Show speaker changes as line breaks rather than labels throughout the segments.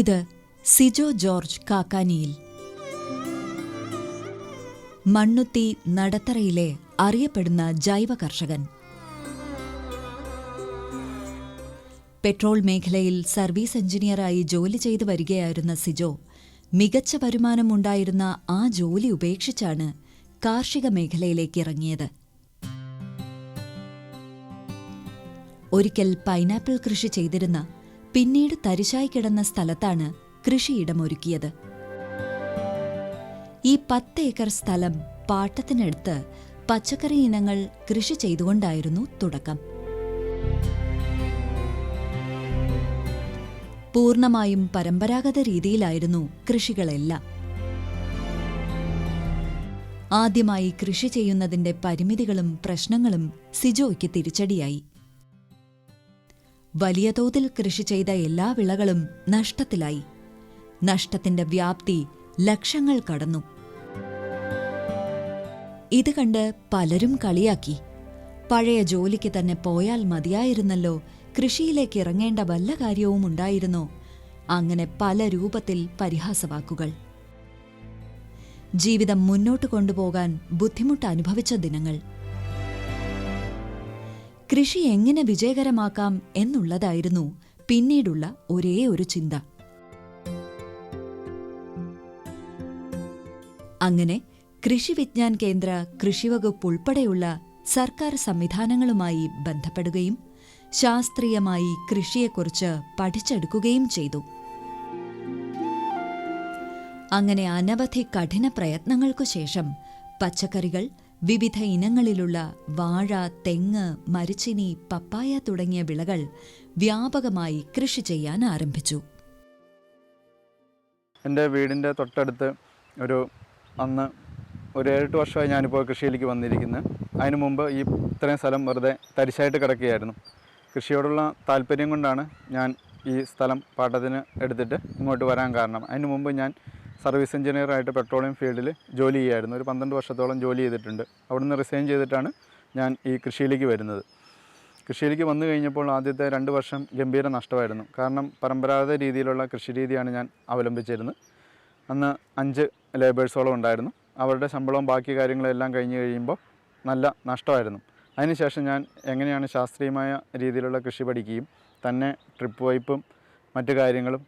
ഇത് സിജോ ജോർജ് കാക്കാനിയിൽ. മണ്ണുത്തി നടത്തറയിലെ അറിയപ്പെടുന്ന ജൈവ കർഷകൻ. പെട്രോൾ മേഖലയിൽ സർവീസ് എഞ്ചിനീയറായി ജോലി ചെയ്തു വരികയായിരുന്ന സിജോ മികച്ച വരുമാനമുണ്ടായിരുന്ന ആ ജോലി ഉപേക്ഷിച്ചാണ് കാർഷിക മേഖലയിലേക്ക് ഇറങ്ങിയത്. ഒരിക്കൽ പൈനാപ്പിൾ കൃഷി ചെയ്തിരുന്ന പിന്നീട് തരിശായി കിടന്ന സ്ഥലത്താണ് കൃഷിയിടമൊരുക്കിയത്. ഈ പത്ത് ഏക്കർ സ്ഥലം പാട്ടത്തിനടുത്ത് പച്ചക്കറി ഇനങ്ങൾ കൃഷി ചെയ്തുകൊണ്ടായിരുന്നു തുടക്കം. പൂർണമായും പരമ്പരാഗത രീതിയിലായിരുന്നു കൃഷികളെല്ലാം. ആദ്യമായി കൃഷി ചെയ്യുന്നതിന്റെ പരിമിതികളും പ്രശ്നങ്ങളും സിജോയ്ക്ക് തിരിച്ചടിയായി. വലിയ തോതിൽ കൃഷി ചെയ്ത എല്ലാ വിളകളും നഷ്ടത്തിലായി. നഷ്ടത്തിന്റെ വ്യാപ്തി ലക്ഷങ്ങൾ കടന്നു. ഇത് കണ്ട് പലരും കളിയാക്കി. പഴയ ജോലിക്ക് തന്നെ പോയാൽ മതിയായിരുന്നല്ലോ കൃഷിയിലേക്ക് ഇറങ്ങേണ്ട വല്ല കാര്യവും ഉണ്ടായിരുന്നോ? അങ്ങനെ പല രൂപത്തിൽ പരിഹാസവാക്കുകൾ. ജീവിതം മുന്നോട്ട് കൊണ്ടുപോകാൻ ബുദ്ധിമുട്ട് അനുഭവിച്ച ദിനങ്ങൾ. കൃഷി എങ്ങനെ വിജയകരമാക്കാം എന്നുള്ളതായിരുന്നു പിന്നീടുള്ള ഒരേ ഒരു ചിന്ത. അങ്ങനെ കൃഷി വിജ്ഞാൻ കേന്ദ്ര കൃഷിവകുപ്പ് ഉൾപ്പെടെയുള്ള സർക്കാർ സംവിധാനങ്ങളുമായി ബന്ധപ്പെടുകയും ശാസ്ത്രീയമായി കൃഷിയെക്കുറിച്ച് പഠിച്ചെടുക്കുകയും ചെയ്തു. അങ്ങനെ അനവധി കഠിന പ്രയത്നങ്ങൾക്കു ശേഷം പച്ചക്കറികൾ വിവിധ ഇനങ്ങളിലുള്ള വാഴ തെങ്ങ് മരിച്ചിനി പപ്പായ തുടങ്ങിയ വിളകൾ വ്യാപകമായി കൃഷി ചെയ്യാൻ ആരംഭിച്ചു.
എന്റെ വീടിന്റെ തൊട്ടടുത്ത് ഒരു അന്ന് ഒരു ഏഴെട്ട് വർഷമായി ഞാനിപ്പോൾ കൃഷിയിലേക്ക് വന്നിരിക്കുന്നത് അതിനു മുമ്പ് ഈ ഇത്രയും സ്ഥലം വെറുതെ തരിശായിട്ട് കിടക്കുകയായിരുന്നു. കൃഷിയോടുള്ള താല്പര്യം കൊണ്ടാണ് ഞാൻ ഈ സ്ഥലം പാട്ടത്തിന് എടുത്തിട്ട് ഇങ്ങോട്ട് വരാൻ കാരണം. അതിനു മുമ്പ് ഞാൻ സർവീസ് എഞ്ചിനീയറായിട്ട് പെട്രോളിയം ഫീൽഡിൽ ജോലി ചെയ്യുമായിരുന്നു ഒരു പന്ത്രണ്ട് വർഷത്തോളം ജോലി ചെയ്തിട്ടുണ്ട്. അവിടെ നിന്ന് റിസൈൻ ചെയ്തിട്ടാണ് ഞാൻ ഈ കൃഷിയിലേക്ക് വരുന്നത്. കൃഷിയിലേക്ക് വന്നു കഴിഞ്ഞപ്പോൾ ആദ്യത്തെ രണ്ട് വർഷം ഗംഭീര നഷ്ടമായിരുന്നു. കാരണം പരമ്പരാഗത രീതിയിലുള്ള കൃഷി രീതിയാണ് ഞാൻ അവലംബിച്ചിരുന്നത്. അന്ന് അഞ്ച് ലേബേഴ്സോളം ഉണ്ടായിരുന്നു. അവരുടെ ശമ്പളവും ബാക്കി കാര്യങ്ങളെല്ലാം കഴിഞ്ഞ് കഴിയുമ്പോൾ നല്ല നഷ്ടമായിരുന്നു. അതിനുശേഷം ഞാൻ എങ്ങനെയാണ് ശാസ്ത്രീയമായ രീതിയിലുള്ള കൃഷി പഠിക്കുകയും തന്നെ ട്രിപ്പ് വൈപ്പും മറ്റു കാര്യങ്ങളും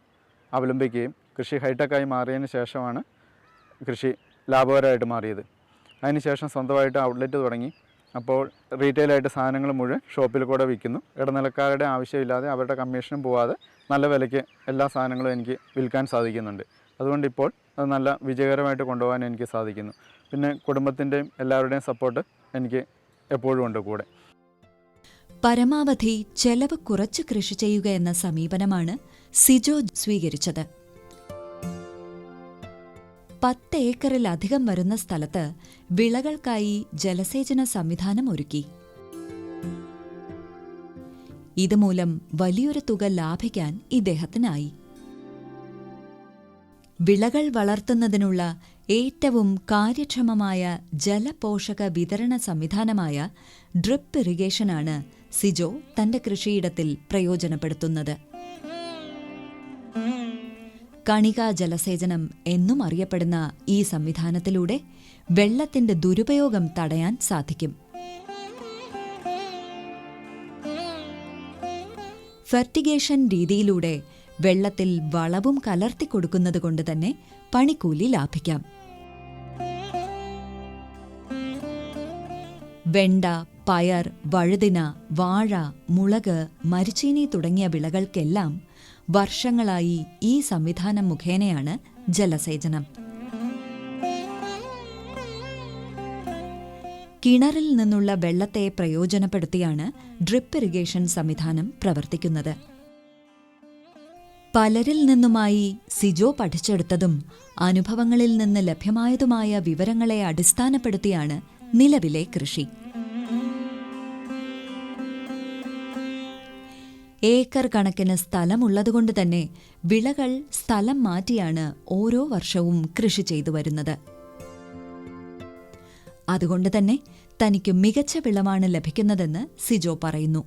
അവലംബിക്കുകയും കൃഷി ഹൈടെക്കായി മാറിയതിന് ശേഷമാണ് കൃഷി ലാഭകരമായിട്ട് മാറിയത്. അതിനുശേഷം സ്വന്തമായിട്ട് ഔട്ട്ലെറ്റ് തുടങ്ങി. അപ്പോൾ റീറ്റെയിലായിട്ട് സാധനങ്ങൾ മുഴുവൻ ഷോപ്പിൽ കൂടെ വിൽക്കുന്നു. ഇടനിലക്കാരുടെ ആവശ്യമില്ലാതെ അവരുടെ കമ്മീഷനും പോവാതെ നല്ല വിലയ്ക്ക് എല്ലാ സാധനങ്ങളും എനിക്ക് വിൽക്കാൻ സാധിക്കുന്നുണ്ട്. അതുകൊണ്ട് ഇപ്പോൾ അത് നല്ല വിജയകരമായിട്ട് കൊണ്ടുപോകാൻ എനിക്ക് സാധിക്കുന്നു. പിന്നെ കുടുംബത്തിന്റെയും എല്ലാവരുടെയും സപ്പോർട്ട് എനിക്ക് എപ്പോഴും ഉണ്ട് കൂടെ.
പരമാവധി ചെലവ് കുറച്ച് കൃഷി ചെയ്യുക എന്ന സമീപനമാണ് സിജോ സ്വീകരിച്ചത്. പത്ത് ഏക്കറിലധികം വരുന്ന സ്ഥലത്ത് വിളകൾക്കായി ജലസേചന സംവിധാനം ഒരുക്കി. ഇതുമൂലം വലിയൊരു തുക ലാഭിക്കാൻ ഇദ്ദേഹത്തിനായി. വിളകൾ വളർത്തുന്നതിനുള്ള ഏറ്റവും കാര്യക്ഷമമായ ജലപോഷക വിതരണ സംവിധാനമായ ഡ്രിപ്പ് ഇറിഗേഷനാണ് സിജോ തന്റെ കൃഷിയിടത്തിൽ പ്രയോജനപ്പെടുത്തുന്നത്. കണികാ ജലസേചനം എന്നും അറിയപ്പെടുന്ന ഈ സംവിധാനത്തിലൂടെ വെള്ളത്തിന്റെ ദുരുപയോഗം തടയാൻ സാധിക്കും. ഫെർട്ടിഗേഷൻ രീതിയിലൂടെ വെള്ളത്തിൽ വളവും കലർത്തിക്കൊടുക്കുന്നത് കൊണ്ട് തന്നെ പണിക്കൂലി ലാഭിക്കാം. വെണ്ട പയർ വഴുതിന വാഴ മുളക് മരിച്ചീനി തുടങ്ങിയ വിളകൾക്കെല്ലാം വർഷങ്ങളായി ഈ സംവിധാനം മുഖേനയാണ് ജലസേചനം. കിണറിൽ നിന്നുള്ള വെള്ളത്തെ പ്രയോജനപ്പെടുത്തിയാണ് ഡ്രിപ്പ് ഇറിഗേഷൻ സംവിധാനം പ്രവർത്തിക്കുന്നത്. പലരിൽ നിന്നുമായി സിജോ പഠിച്ചെടുത്തതും അനുഭവങ്ങളിൽ നിന്ന് ലഭ്യമായതുമായ വിവരങ്ങളെ അടിസ്ഥാനപ്പെടുത്തിയാണ് നിലവിലെ കൃഷി. ഏക്കർ കണക്കിന് സ്ഥലമുള്ളതുകൊണ്ട് തന്നെ വിളകൾ സ്ഥലം മാറ്റിയാണ് ഓരോ വർഷവും കൃഷി ചെയ്തു വരുന്നത്. അതുകൊണ്ട് തന്നെ തനിക്ക് മികച്ച വിളവാണ് ലഭിക്കുന്നതെന്ന് സിജോ പറയുന്നു.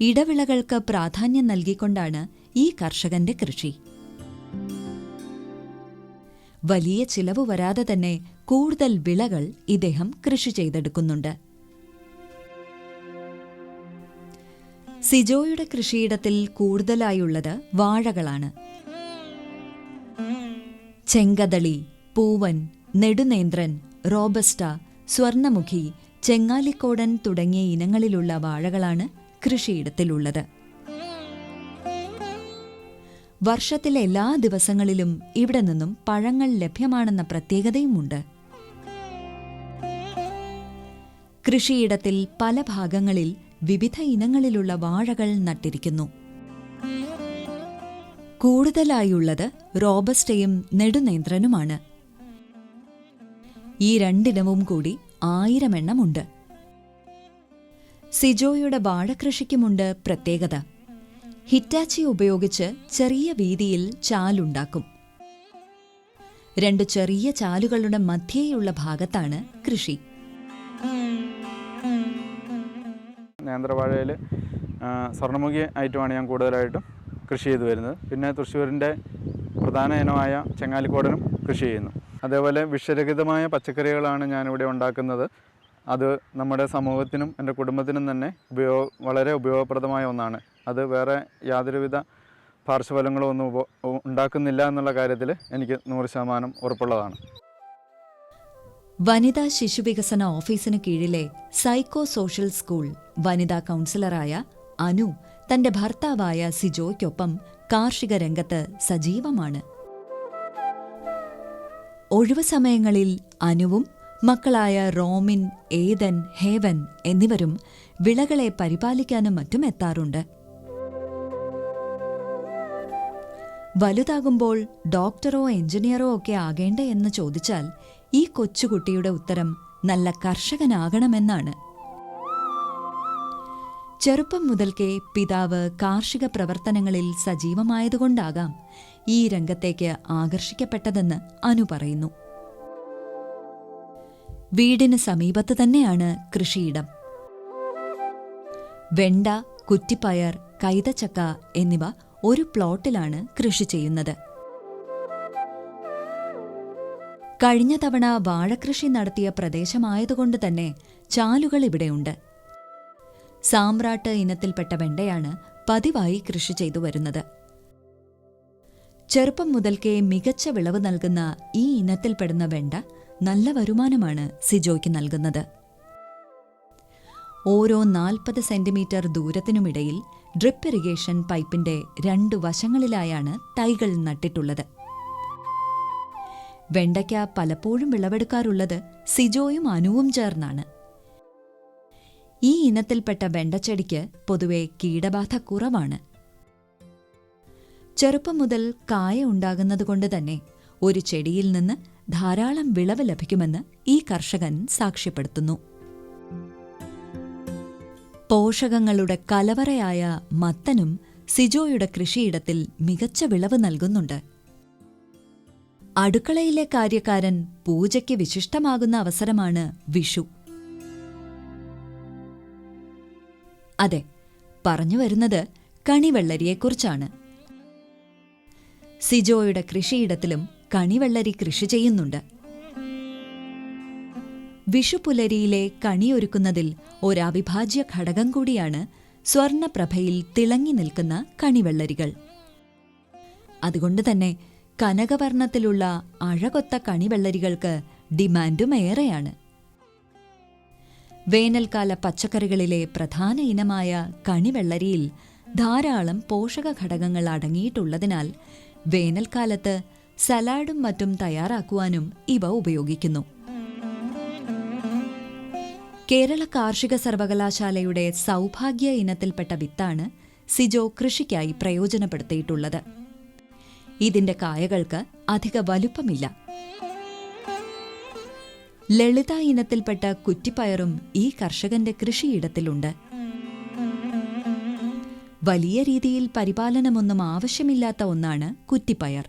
ഇടവിളകൾക്ക് പ്രാധാന്യം നൽകിക്കൊണ്ടാണ് ഈ കർഷകന്റെ കൃഷി. വലിയ ചിലവ് വരാതെ തന്നെ കൂടുതൽ വിളകൾ ഇദ്ദേഹം കൃഷി ചെയ്തെടുക്കുന്നുണ്ട്. സിജോയുടെ കൃഷിയിടത്തിൽ കൂടുതലായുള്ളത് വാഴകളാണ്. ചെങ്കദളി പൂവൻ നെടുനേന്ദ്രൻ റോബസ്റ്റ സ്വർണമുഖി ചെങ്ങാലിക്കോടൻ തുടങ്ങിയ ഇനങ്ങളിലുള്ള വാഴകളാണ് കൃഷിയിടത്തിലുള്ളത്. വർഷത്തിലെ എല്ലാ ദിവസങ്ങളിലും ഇവിടെ നിന്നും പഴങ്ങൾ ലഭ്യമാണെന്ന പ്രത്യേകതയുമുണ്ട്. കൃഷിയിടത്തിൽ പല ഭാഗങ്ങളിൽ വിവിധ ഇനങ്ങളിലുള്ള വാഴകൾ നട്ടിരിക്കുന്നു. കൂടുതലായുള്ളത് റോബസ്റ്റയും നെടുനേന്ത്രനുമാണ്. ഈ രണ്ടിനവും കൂടി ആയിരം എണ്ണമുണ്ട് സിജോയുടെ വാഴകൃഷിക്കുമുണ്ട് പ്രത്യേകത. ഹിറ്റാച്ചി ഉപയോഗിച്ച് ചെറിയ വീതിയിൽ ചാലുണ്ടാക്കും. രണ്ട് ചെറിയ ചാലുകളുടെ മധ്യേയുള്ള ഭാഗത്താണ് കൃഷി.
നേന്ത്രവാഴയിൽ സ്വർണമുഖി ഐറ്റമാണ് ഞാൻ കൂടുതലായിട്ടും കൃഷി ചെയ്തു വരുന്നത്. പിന്നെ തൃശ്ശൂരിന്റെ പ്രധാന ഇനമായ ചെങ്ങാലിക്കോടനും കൃഷി ചെയ്യുന്നു. അതേപോലെ വിഷരഹിതമായ പച്ചക്കറികളാണ് ഞാനിവിടെ ഉണ്ടാക്കുന്നത്. അത് നമ്മുടെ സമൂഹത്തിനും എന്റെ കുടുംബത്തിനും തന്നെ ഉപയോഗ വളരെ ഉപയോഗപ്രദമായ ഒന്നാണ്. അത് വേറെ യാതൊരുവിധ പാർശ്വഫലങ്ങളോ ഒന്നും ഉണ്ടാക്കുന്നില്ല എന്നുള്ള കാര്യത്തിൽ എനിക്ക് നൂറ് ശതമാനം ഉറപ്പുള്ളതാണ്.
വനിതാ ശിശുവികസന ഓഫീസിന് കീഴിലെ സൈക്കോ സോഷ്യൽ സ്കൂൾ വനിതാ കൗൺസിലറായ അനു തന്റെ ഭർത്താവായ സിജോയ്ക്കൊപ്പം കാർഷിക രംഗത്ത് സജീവമാണ്. ഒഴിവു സമയങ്ങളിൽ അനുവും മക്കളായ റോമിൻ ഏതൻ ഹേവൻ എന്നിവരും വിളകളെ പരിപാലിക്കാനും മറ്റും എത്താറുണ്ട്. വലുതാകുമ്പോൾ ഡോക്ടറോ എഞ്ചിനീയറോ ഒക്കെ ആകേണ്ടേ എന്ന് ചോദിച്ചാൽ ഈ കൊച്ചുകുട്ടിയുടെ ഉത്തരം നല്ല കർഷകനാകണമെന്നാണ്. ചെറുപ്പം മുതൽക്കേ പിതാവ് കാർഷിക പ്രവർത്തനങ്ങളിൽ സജീവമായതുകൊണ്ടാകാം ഈ രംഗത്തേക്ക് ആകർഷിക്കപ്പെട്ടതെന്ന് അനു പറയുന്നു. വീടിന് സമീപത്ത് തന്നെയാണ് കൃഷിയിടം. വെണ്ട കുറ്റിപ്പയർ കൈതച്ചക്ക എന്നിവ ഒരു പ്ലോട്ടിലാണ് കൃഷി ചെയ്യുന്നത്. കഴിഞ്ഞ തവണ വാഴകൃഷി നടത്തിയ പ്രദേശമായതുകൊണ്ട് തന്നെ ചാലുകൾ ഇവിടെയുണ്ട്. സാമ്രാട്ട് ഇനത്തിൽപ്പെട്ട വെണ്ടയാണ് പതിവായി കൃഷി ചെയ്തു വരുന്നത്. ചെറുപ്പം മുതൽക്കേ മികച്ച വിളവ് നൽകുന്ന ഈ ഇനത്തിൽപ്പെടുന്ന വെണ്ട നല്ല വരുമാനമാണ് സിജോയ്ക്ക് നൽകുന്നത്. ഓരോ നാൽപ്പത് സെന്റിമീറ്റർ ദൂരത്തിനുമിടയിൽ ഡ്രിപ്പ് ഇറിഗേഷൻ പൈപ്പിന്റെ രണ്ടു വശങ്ങളിലായാണ് തൈകൾ നട്ടിട്ടുള്ളത്. വെണ്ടയ്ക്ക പലപ്പോഴും വിളവെടുക്കാറുള്ളത് സിജോയും അനുവും ചേർന്നാണ്. ഈ ഇനത്തിൽപ്പെട്ട വെണ്ടച്ചെടിക്ക് പൊതുവെ കീടബാധ കുറവാണ്. ചെറുപ്പം മുതൽ കായ ഉണ്ടാകുന്നതുകൊണ്ട് തന്നെ ഒരു ചെടിയിൽ നിന്ന് ധാരാളം വിളവ് ലഭിക്കുമെന്ന് ഈ കർഷകൻ സാക്ഷ്യപ്പെടുത്തുന്നു. പോഷകങ്ങളുടെ കലവറയായ മത്തനും സിജോയുടെ കൃഷിയിടത്തിൽ മികച്ച വിളവ് നൽകുന്നുണ്ട്. അടുക്കളയിലെ കാര്യക്കാരൻ പൂജയ്ക്ക് വിശിഷ്ടമാകുന്ന അവസരമാണ് വിഷു. അതെ പറഞ്ഞു വരുന്നത് കണിവെള്ളരിയെക്കുറിച്ചാണ്. സിജോയുടെ കൃഷിയിടത്തിലും കണിവെള്ളരി കൃഷി ചെയ്യുന്നുണ്ട്. വിഷുപുലരിയിലെ കണിയൊരുക്കുന്നതിൽ ഒരവിഭാജ്യ ഘടകം കൂടിയാണ് സ്വർണപ്രഭയിൽ തിളങ്ങി നിൽക്കുന്ന കണിവെള്ളരികൾ. അതുകൊണ്ട് തന്നെ കനകവർണത്തിലുള്ള അഴകൊത്ത കണിവെള്ളരികൾക്ക് ഡിമാൻഡും ഏറെയാണ്. വേനൽക്കാല പച്ചക്കറികളിലെ പ്രധാന ഇനമായ കണിവെള്ളരിയിൽ ധാരാളം പോഷക ഘടകങ്ങൾ അടങ്ങിയിട്ടുള്ളതിനാൽ വേനൽക്കാലത്ത് സലാഡും മറ്റും തയ്യാറാക്കുവാനും ഇവ ഉപയോഗിക്കുന്നു. കേരള കാർഷിക സർവകലാശാലയുടെ സൗഭാഗ്യ ഇനത്തിൽപ്പെട്ട വിത്താണ് സിജോ കൃഷിക്കായി പ്രയോജനപ്പെടുത്തിയിട്ടുള്ളത്. ഇതിന്റെ കായകൾക്ക് അധിക വലുപ്പമില്ല. ലളിത ഇനത്തിൽപ്പെട്ട കുറ്റിപ്പയറും ഈ കർഷകന്റെ കൃഷിയിടത്തിലുണ്ട്. വലിയ രീതിയിൽ പരിപാലനമൊന്നും ആവശ്യമില്ലാത്ത ഒന്നാണ് കുറ്റിപ്പയർ.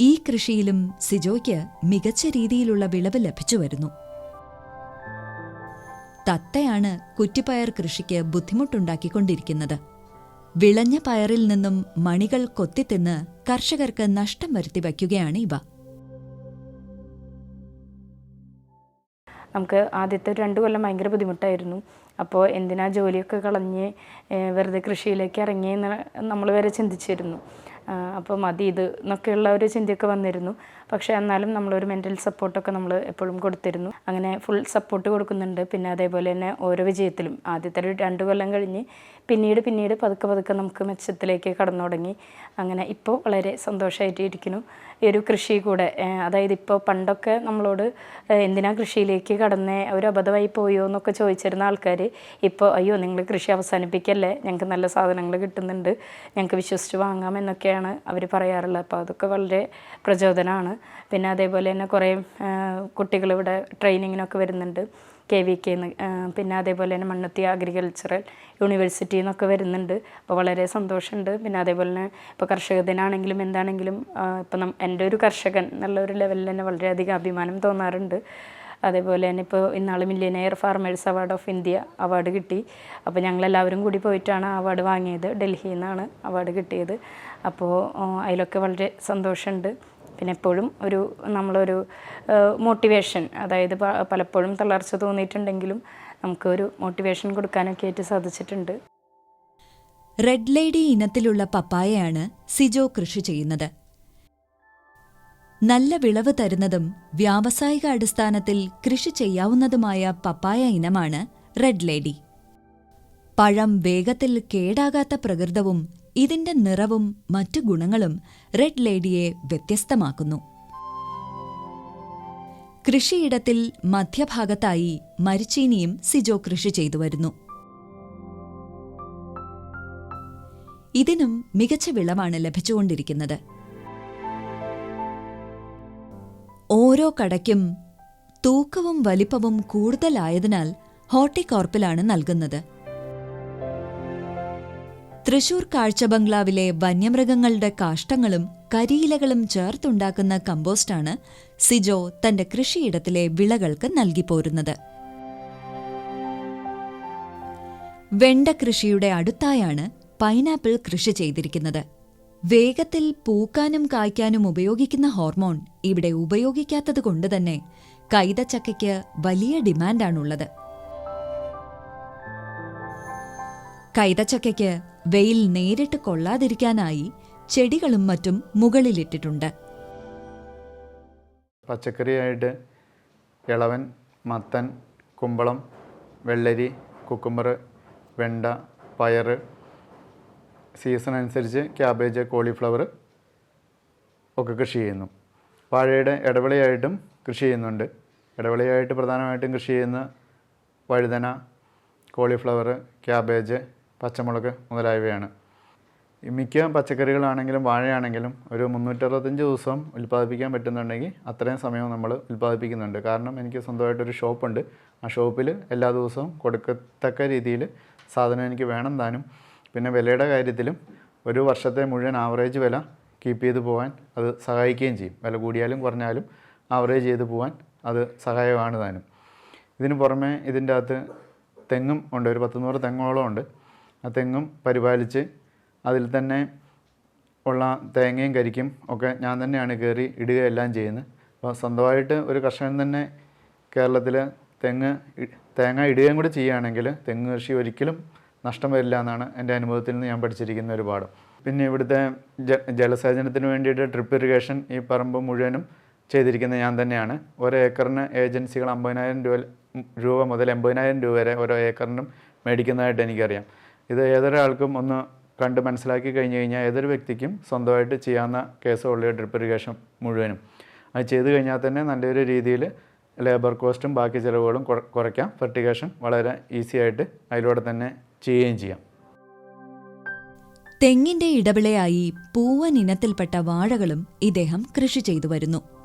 ഈ കൃഷിയിലും സിജോയ്ക്ക് മികച്ച രീതിയിലുള്ള വിളവ് ലഭിച്ചു വരുന്നു. തത്തയാണ് കുറ്റിപ്പയർ കൃഷിക്ക് ബുദ്ധിമുട്ടുണ്ടാക്കിക്കൊണ്ടിരിക്കുന്നത്. വിളഞ്ഞ പയറിൽ നിന്നും മണികൾ കൊത്തിത്തിന്ന് കർഷകർക്ക് നഷ്ടം വരുത്തി വയ്ക്കുകയാണ് ഇവ.
നമുക്ക് ആദ്യത്തെ രണ്ട് കൊല്ലം ഭയങ്കര ബുദ്ധിമുട്ടായിരുന്നു. അപ്പോൾ എന്തിനാ ജോലിയൊക്കെ കളഞ്ഞ് വെറുതെ കൃഷിയിലേക്ക് ഇറങ്ങിയെന്ന് നമ്മൾ വരെ ചിന്തിച്ചിരുന്നു. അപ്പോൾ മതി ഇത് എന്നൊക്കെയുള്ള ഒരു ചിന്തയൊക്കെ വന്നിരുന്നു. പക്ഷേ എന്നാലും നമ്മളൊരു മെന്റൽ സപ്പോർട്ടൊക്കെ നമ്മൾ എപ്പോഴും കൊടുത്തിരുന്നു. അങ്ങനെ ഫുൾ സപ്പോർട്ട് കൊടുക്കുന്നുണ്ട്. പിന്നെ അതേപോലെ തന്നെ ഓരോ വിജയത്തിലും. ആദ്യത്തെ ഒരു രണ്ട് കൊല്ലം കഴിഞ്ഞ് പിന്നീട് പിന്നീട് പതുക്കെ പതുക്കെ നമുക്ക് മെച്ചത്തിലേക്ക് കടന്നു തുടങ്ങി. അങ്ങനെ ഇപ്പോൾ വളരെ സന്തോഷമായിട്ട് ഇരിക്കുന്നു. ഈ ഒരു കൃഷി കൂടെ അതായത് ഇപ്പോൾ പണ്ടൊക്കെ നമ്മളോട് എന്തിനാ കൃഷിയിലേക്ക് കടന്നേ ഒരു അബദ്ധമായി പോയോ എന്നൊക്കെ ചോദിച്ചിരുന്ന ആൾക്കാർ ഇപ്പോൾ അയ്യോ നിങ്ങൾ കൃഷി അവസാനിപ്പിക്കല്ലേ? ഞങ്ങൾക്ക് നല്ല സാധനങ്ങൾ കിട്ടുന്നുണ്ട്. ഞങ്ങൾക്ക് വിശ്വസിച്ച് വാങ്ങാം എന്നൊക്കെയാണ് അവർ പറയാറുള്ളത്. അപ്പോൾ അതൊക്കെ വളരെ പ്രചോദനമാണ്. പിന്നെ അതേപോലെ തന്നെ കുറേ കുട്ടികൾ ഇവിടെ ട്രെയിനിങ്ങിനൊക്കെ വരുന്നുണ്ട്. കെ വി കെ പിന്നെ അതേപോലെ തന്നെ മണ്ണുത്തി അഗ്രികൾച്ചറൽ യൂണിവേഴ്സിറ്റി നിന്നൊക്കെ വരുന്നുണ്ട്. അപ്പോൾ വളരെ സന്തോഷമുണ്ട്. പിന്നെ അതേപോലെ തന്നെ ഇപ്പോൾ കർഷക ദിനാണെങ്കിലും എന്താണെങ്കിലും ഇപ്പം നം എന്റെ ഒരു കർഷകൻ എന്നുള്ള ഒരു ലെവലിൽ തന്നെ വളരെയധികം അഭിമാനം തോന്നാറുണ്ട്. അതേപോലെ തന്നെ ഇപ്പോൾ ഇന്നാൾ millionaire farmers award of India award കിട്ടി. അപ്പോൾ ഞങ്ങളെല്ലാവരും കൂടി പോയിട്ടാണ് അവാർഡ് വാങ്ങിയത്. ഡൽഹിയിൽ നിന്നാണ് അവാർഡ് കിട്ടിയത് അപ്പോൾ അതിലൊക്കെ വളരെ സന്തോഷമുണ്ട്. പിന്നെ എപ്പോഴും ഒരു നമ്മളൊരു മോട്ടിവേഷൻ അതായത് പലപ്പോഴും തളർച്ച തോന്നിയിട്ടുണ്ടെങ്കിലും നമുക്ക് ഒരു മോട്ടിവേഷൻ കൊടുക്കാനൊക്കെ ആയിട്ട് സാധിച്ചിട്ടുണ്ട്.
റെഡ് ലേഡി ഇനത്തിലുള്ള പപ്പായയാണ് സിജോ കൃഷി ചെയ്യുന്നത്. നല്ല വിളവ് തരുന്നതും വ്യാവസായിക അടിസ്ഥാനത്തിൽ കൃഷി ചെയ്യാവുന്നതുമായ പപ്പായ ഇനമാണ് റെഡ് ലേഡി പഴം വേഗത്തിൽ കേടാകാത്ത പ്രകൃതവും ഇതിന്റെ നിറവും മറ്റു ഗുണങ്ങളും റെഡ് ലേഡിയെ വ്യത്യസ്തമാക്കുന്നു. കൃഷിയിടത്തിൽ മധ്യഭാഗത്തായി മരിച്ചീനിയും സിജോ കൃഷി ചെയ്തു വരുന്നു. ഇതിനും മികച്ച വിളവാണ് ലഭിച്ചുകൊണ്ടിരിക്കുന്നത്. ഓരോ കടയ്ക്കും തൂക്കവും വലിപ്പവും കൂടുതലായതിനാൽ ഹോർട്ടികോർപ്പിലാണ് നൽകുന്നത്. തൃശൂർ കാഴ്ച ബംഗ്ലാവിലെ വന്യമൃഗങ്ങളുടെ കാഷ്ടങ്ങളും കരിയിലകളും ചേർത്തുണ്ടാക്കുന്ന കമ്പോസ്റ്റാണ് സിജോ തന്റെ കൃഷിയിടത്തിലെ വിളകൾക്ക് നൽകിപ്പോരുന്നത് വെണ്ട കൃഷിയുടെ അടുത്തായാണ് പൈനാപ്പിൾ കൃഷി ചെയ്തിരിക്കുന്നത്. വേഗത്തിൽ പൂക്കാനും കായ്ക്കാനും ഉപയോഗിക്കുന്ന ഹോർമോൺ ഇവിടെ ഉപയോഗിക്കാത്തത് കൊണ്ടുതന്നെ കൈതച്ചക്കയ്ക്ക് വലിയ ഡിമാൻഡാണുള്ളത്. കൈതച്ചക്കയ്ക്ക് വെയിൽ നേരിട്ട് കൊള്ളാതിരിക്കാനായി ചെടികളും മറ്റും മുകളിലിട്ടിട്ടുണ്ട്.
പച്ചക്കറിയായിട്ട് ഇളവൻ മത്തൻ കുമ്പളം വെള്ളരി കുക്കുമ്പർ വെണ്ട പയർ സീസൺ അനുസരിച്ച് ക്യാബേജ് കോളിഫ്ലവർ ഒക്കെ കൃഷി ചെയ്യുന്നു. വാഴയുടെ ഇടവിളയായിട്ടും കൃഷി ചെയ്യുന്നുണ്ട്. ഇടവിളയായിട്ട് പ്രധാനമായിട്ടും കൃഷി ചെയ്യുന്ന വഴുതന കോളിഫ്ലവർ ക്യാബേജ് പച്ചമുളക് മുതലായവയാണ്. മിക്ക പച്ചക്കറികളാണെങ്കിലും വാഴയാണെങ്കിലും ഒരു മുന്നൂറ്ററുപത്തഞ്ച് ദിവസം ഉൽപ്പാദിപ്പിക്കാൻ പറ്റുന്നുണ്ടെങ്കിൽ അത്രയും സമയം നമ്മൾ ഉൽപ്പാദിപ്പിക്കുന്നുണ്ട്. കാരണം എനിക്ക് സ്വന്തമായിട്ടൊരു ഷോപ്പുണ്ട്. ആ ഷോപ്പിൽ എല്ലാ ദിവസവും കൊടുക്കത്തക്ക രീതിയിൽ സാധനം എനിക്ക് വേണം താനും. പിന്നെ വിലയുടെ കാര്യത്തിലും ഒരു വർഷത്തെ മുഴുവൻ ആവറേജ് വില കീപ്പ് ചെയ്ത് പോകാൻ അത് സഹായിക്കുകയും ചെയ്യും. വില കൂടിയാലും കുറഞ്ഞാലും ആവറേജ് ചെയ്ത് പോകാൻ അത് സഹായമാണ് താനും. ഇതിന് പുറമെ ഇതിന്റെ അകത്ത് തെങ്ങും ഉണ്ട്. ഒരു പത്തുനൂറ് തെങ്ങോളം ഉണ്ട്. ആ തെങ്ങും പരിപാലിച്ച് അതിൽ തന്നെ ഉള്ള തേങ്ങയും കരിക്കും ഒക്കെ ഞാൻ തന്നെയാണ് കയറി ഇടുകയെല്ലാം ചെയ്യുന്നത്. അപ്പോൾ സ്വന്തമായിട്ട് ഒരു കർഷകൻ തന്നെ കേരളത്തിൽ തെങ്ങ് തേങ്ങ ഇടുകയും കൂടി ചെയ്യുകയാണെങ്കിൽ തെങ്ങ് കൃഷി ഒരിക്കലും നഷ്ടം വരില്ല എന്നാണ് എന്റെ അനുഭവത്തിൽ നിന്ന് ഞാൻ പഠിച്ചിരിക്കുന്ന ഒരു പാഠം. പിന്നെ ഇവിടുത്തെ ജ ജലസേചനത്തിന് വേണ്ടിയിട്ട് ഡ്രിപ്പ് ഇറിഗേഷൻ ഈ പറമ്പ് മുഴുവനും ചെയ്തിരിക്കുന്നത് ഞാൻ തന്നെയാണ്. ഓരോ ഏക്കറിന് ഏജൻസികൾ അമ്പതിനായിരം രൂപ രൂപ മുതൽ എൺപതിനായിരം രൂപ വരെ ഓരോ ഏക്കറിനും മേടിക്കുന്നതായിട്ട് എനിക്കറിയാം. ഇത് ഏതൊരാൾക്കും ഒന്ന് കണ്ട് മനസ്സിലാക്കി കഴിഞ്ഞ് കഴിഞ്ഞാൽ ഏതൊരു വ്യക്തിക്കും സ്വന്തമായിട്ട് ചെയ്യാവുന്ന കേസുള്ള ഡ്രിപ്പ് ഇറിഗേഷൻ മുഴുവനും. അത് ചെയ്ത് കഴിഞ്ഞാൽ തന്നെ നല്ലൊരു രീതിയിൽ ലേബർ കോസ്റ്റും ബാക്കി ചിലവുകളും കുറയ്ക്കാം. ഫെർട്ടിഗേഷൻ വളരെ ഈസി ആയിട്ട് അതിലൂടെ തന്നെ ചെയ്യുകയും ചെയ്യാം.
തെങ്ങിന്റെ ഇടവിളയായി പൂവൻ ഇനത്തിൽപ്പെട്ട വാഴകളും ഇദ്ദേഹം കൃഷി ചെയ്തു വരുന്നു.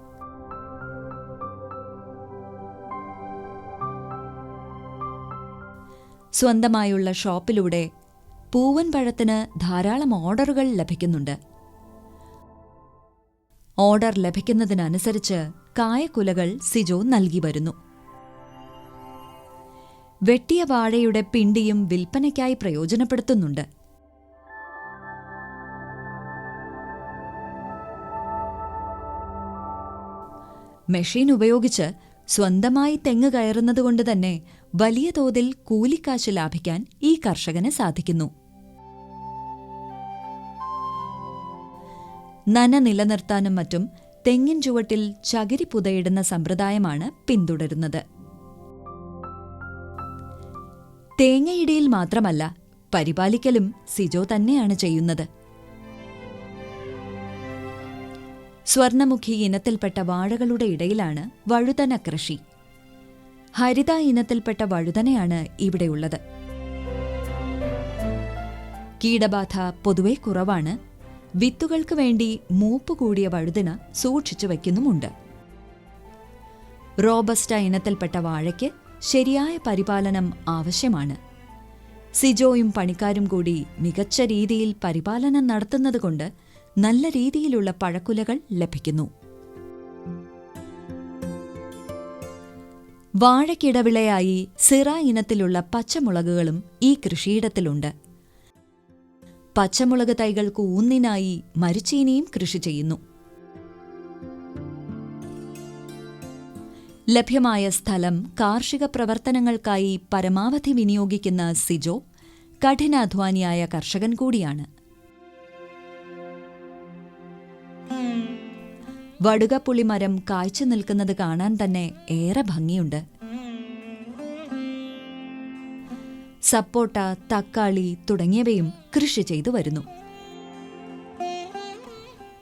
സ്വന്തമായുള്ള ഷോപ്പിലൂടെ പൂവൻ പഴത്തിന് ധാരാളം ഓർഡറുകൾ ലഭിക്കുന്നുണ്ട്. ഓർഡർ ലഭിക്കുന്നതിനനുസരിച്ച് കായക്കുലകൾ സിജോ നൽകി വരുന്നു. വെട്ടിയ വാഴയുടെ പിണ്ടിയും വിൽപ്പനയ്ക്കായി പ്രയോജനപ്പെടുത്തുന്നുണ്ട്. മെഷീൻ ഉപയോഗിച്ച് സ്വന്തമായി തെങ്ങ് കയറുന്നതുകൊണ്ട് തന്നെ വലിയ തോതിൽ കൂലിക്കാശ് ലാഭിക്കാൻ ഈ കർഷകന് സാധിക്കുന്നു. നന നിലനിർത്താനും മറ്റും തെങ്ങിൻ ചുവട്ടിൽ ചകിരി പുതയിടുന്ന സമ്പ്രദായമാണ് പിന്തുടരുന്നത്. തേങ്ങയിടയിൽ മാത്രമല്ല പരിപാലിക്കലും സിജോ തന്നെയാണ് ചെയ്യുന്നത്. സ്വർണമുഖി ഇനത്തിൽപ്പെട്ട വാഴകളുടെ ഇടയിലാണ് വഴുതന കൃഷി. ഹരിത ഇനത്തിൽപ്പെട്ട വഴുതനയാണ് ഇവിടെയുള്ളത് കീടബാധ പൊതുവെ കുറവാണ്. വിത്തുകൾക്ക് വേണ്ടി മൂപ്പ് കൂടിയ വഴുതന സൂക്ഷിച്ചു വയ്ക്കുന്നുമുണ്ട്. റോബസ്റ്റ ഇനത്തിൽപ്പെട്ട വാഴയ്ക്ക് ശരിയായ പരിപാലനം ആവശ്യമാണ്. സിജോയും പണിക്കാരും കൂടി മികച്ച രീതിയിൽ പരിപാലനം നടത്തുന്നതുകൊണ്ട് നല്ല രീതിയിലുള്ള പഴക്കുലകൾ ലഭിക്കുന്നു. വാഴക്കിടവിളയായി സിറ ഇനത്തിലുള്ള പച്ചമുളകുകളും ഈ കൃഷിയിടത്തിലുണ്ട്. പച്ചമുളക് തൈകൾക്ക് ഊന്നിനായി മരിച്ചീനിയും കൃഷി ചെയ്യുന്നു. ലഭ്യമായ സ്ഥലം കാർഷിക പ്രവർത്തനങ്ങൾക്കായി പരമാവധി വിനിയോഗിക്കുന്ന സിജോ കഠിനാധ്വാനിയായ കർഷകൻ കൂടിയാണ്. വടുകപ്പുളിമരം കാഴ്ച നിൽക്കുന്നത് കാണാൻ തന്നെ ഏറെ ഭംഗിയുണ്ട്. സപ്പോട്ട തക്കാളി തുടങ്ങിയവയും കൃഷി ചെയ്തു വരുന്നു.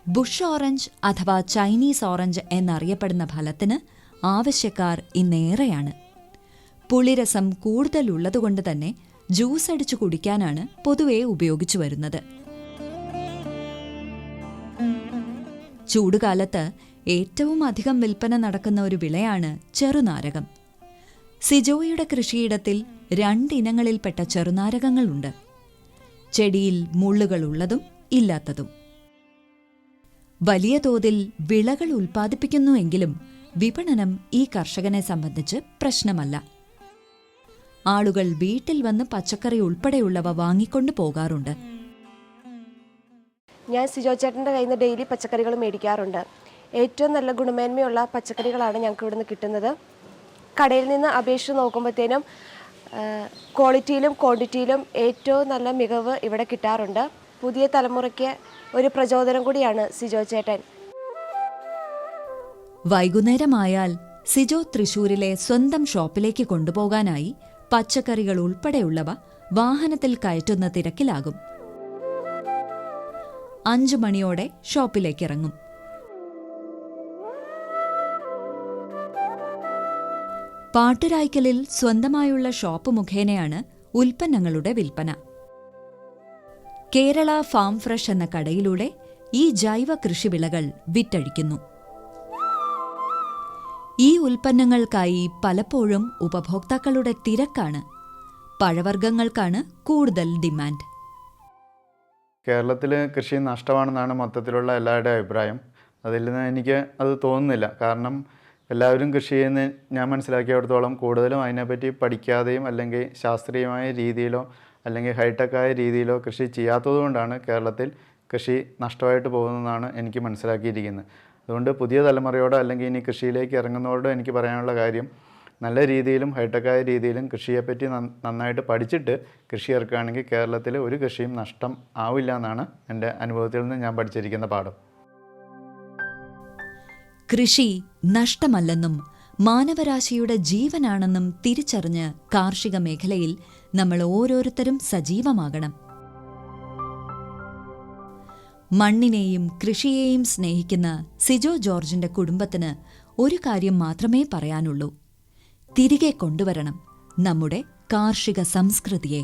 ബുഷ് ഓറഞ്ച് അഥവാ ചൈനീസ് ഓറഞ്ച് എന്നറിയപ്പെടുന്ന ഫലത്തിന് ആവശ്യക്കാർ ഇന്നേറെയാണ്. പുളിരസം കൂടുതലുള്ളതുകൊണ്ട് തന്നെ ജ്യൂസ് അടിച്ചു കുടിക്കാനാണ് പൊതുവെ ഉപയോഗിച്ചു വരുന്നത്. ചൂടുകാലത്ത് ഏറ്റവും അധികം വിൽപ്പന നടക്കുന്ന ഒരു വിളയാണ് ചെറുനാരകം. സിജോയുടെ കൃഷിയിടത്തിൽ രണ്ടിനങ്ങളിൽപ്പെട്ട ചെറുനാരകങ്ങളുണ്ട്. ചെടിയിൽ മുള്ളുകളുള്ളതും ഇല്ലാത്തതും. വലിയ തോതിൽ വിളകൾ ഉൽപ്പാദിപ്പിക്കുന്നുവെങ്കിലും വിപണനം ഈ കർഷകനെ സംബന്ധിച്ച് പ്രശ്നമല്ല. ആളുകൾ വീട്ടിൽ വന്ന് പച്ചക്കറി ഉൾപ്പെടെയുള്ളവ വാങ്ങിക്കൊണ്ടു പോകാറുണ്ട്.
ഞാൻ സിജോ ചേട്ടന്റെ കയ്യിൽ നിന്ന് ഡെയിലി പച്ചക്കറികൾ മേടിക്കാറുണ്ട്. ഏറ്റവും നല്ല ഗുണമേന്മയുള്ള പച്ചക്കറികളാണ് ഞങ്ങൾക്ക് ഇവിടുന്ന് കിട്ടുന്നത്. കടയിൽ നിന്ന് അപേക്ഷിച്ച് നോക്കുമ്പോഴത്തേനും ക്വാളിറ്റിയിലും ക്വാണ്ടിറ്റിയിലും ഏറ്റവും നല്ല മികവ് ഇവിടെ കിട്ടാറുണ്ട്. പുതിയ തലമുറയ്ക്ക് ഒരു പ്രചോദനം കൂടിയാണ് സിജോ ചേട്ടൻ.
വൈകുന്നേരമായാൽ സിജോ തൃശൂരിലെ സ്വന്തം ഷോപ്പിലേക്ക് കൊണ്ടുപോകാനായി പച്ചക്കറികൾ ഉൾപ്പെടെയുള്ളവ വാഹനത്തിൽ കയറ്റുന്ന തിരക്കിലാകും. അഞ്ചു മണിയോടെ ഷോപ്പിലേക്ക് ഇറങ്ങും പാട്ടുരായ്ക്കലിൽ സ്വന്തമായുള്ള ഷോപ്പ് മുഖേനയാണ് ഉൽപ്പന്നങ്ങളുടെ വിൽപ്പന. കേരള ഫാം ഫ്രഷ് എന്ന കടയിലൂടെ ഈ ജൈവ കൃഷിവിളകൾ വിറ്റഴിക്കുന്നു. ഈ ഉൽപ്പന്നങ്ങൾക്കായി പലപ്പോഴും ഉപഭോക്താക്കളുടെ തിരക്കാണ്. പഴവർഗങ്ങൾക്കാണ് കൂടുതൽ ഡിമാൻഡ്.
കേരളത്തിൽ കൃഷി നഷ്ടമാണെന്നാണ് മൊത്തത്തിലുള്ള എല്ലാവരുടെ അഭിപ്രായം. അതിൽ നിന്ന് എനിക്ക് അത് തോന്നുന്നില്ല. കാരണം എല്ലാവരും കൃഷി ചെയ്യുന്ന ഞാൻ മനസ്സിലാക്കിയിടത്തോളം കൂടുതലും അതിനെപ്പറ്റി പഠിക്കാതെയും അല്ലെങ്കിൽ ശാസ്ത്രീയമായ രീതിയിലോ അല്ലെങ്കിൽ ഹൈടെക്കായ രീതിയിലോ കൃഷി ചെയ്യാത്തതുകൊണ്ടാണ് കേരളത്തിൽ കൃഷി നഷ്ടമായിട്ട് പോകുന്നതെന്നാണ് എനിക്ക് മനസ്സിലാക്കിയിരിക്കുന്നത്. അതുകൊണ്ട് പുതിയ തലമുറയോടോ അല്ലെങ്കിൽ ഇനി കൃഷിയിലേക്ക് ഇറങ്ങുന്നവരോട് എനിക്ക് പറയാനുള്ള കാര്യം നല്ല രീതിയിലും ഹൈടെക്കായ രീതിയിലും കൃഷിയെപ്പറ്റി നന്ന- നന്നായിട്ട് പഠിച്ചിട്ട് കൃഷി ഇറക്കുകയാണെങ്കിൽ കേരളത്തിൽ ഒരു കൃഷിയും നഷ്ടം ആവില്ല എന്നാണ് എന്റെ അനുഭവത്തിൽ നിന്ന് ഞാൻ പഠിച്ചിരിക്കുന്ന പാഠം.
കൃഷി നഷ്ടമല്ലെന്നും മാനവരാശിയുടെ ജീവനാണെന്നും തിരിച്ചറിഞ്ഞ് കാർഷിക മേഖലയിൽ നമ്മൾ ഓരോരുത്തരും സജീവമാകണം. മണ്ണിനെയും കൃഷിയെയും സ്നേഹിക്കുന്ന സിജോ ജോർജിന്റെ കുടുംബത്തിന് ഒരു കാര്യം മാത്രമേ പറയാനുള്ളൂ. തിരികെ കൊണ്ടുവരണം. നമ്മുടെ കാർഷിക സംസ്കൃതിയെ